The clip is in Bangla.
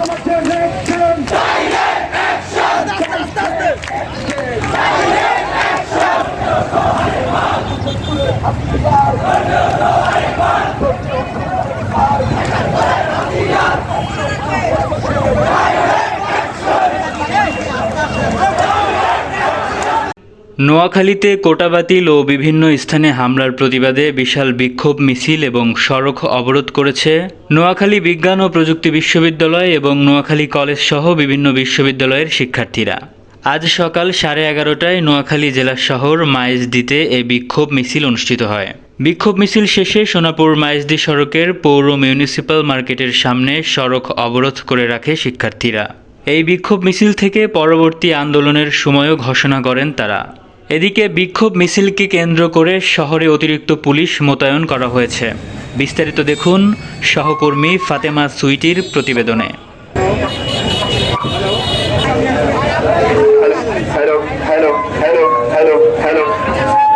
Direct action! নোয়াখালীতে কোটা বাতিল ও বিভিন্ন স্থানে হামলার প্রতিবাদে বিশাল বিক্ষোভ মিছিল এবং সড়ক অবরোধ করেছে নোয়াখালী বিজ্ঞান ও প্রযুক্তি বিশ্ববিদ্যালয় এবং নোয়াখালী কলেজ সহ বিভিন্ন বিশ্ববিদ্যালয়ের শিক্ষার্থীরা। আজ সকাল সাড়ে এগারোটায় নোয়াখালী জেলা শহর মাইজদিতে এই বিক্ষোভ মিছিল অনুষ্ঠিত হয়। বিক্ষোভ মিছিল শেষে সোনাপুর মাইজদি সড়কের পৌর মিউনিসিপ্যাল মার্কেটের সামনে সড়ক অবরোধ করে রাখে শিক্ষার্থীরা। এই বিক্ষোভ মিছিল থেকে পরবর্তী আন্দোলনের সময়ও ঘোষণা করেন তারা। এদিকে বিক্ষোভ মিছিলকে কেন্দ্র করে শহরে অতিরিক্ত পুলিশ মোতায়েন করা হয়েছে বিস্তারিত দেখুন সহকর্মী ফাতেমা সুইটির প্রতিবেদনে hello hello hello hello hello.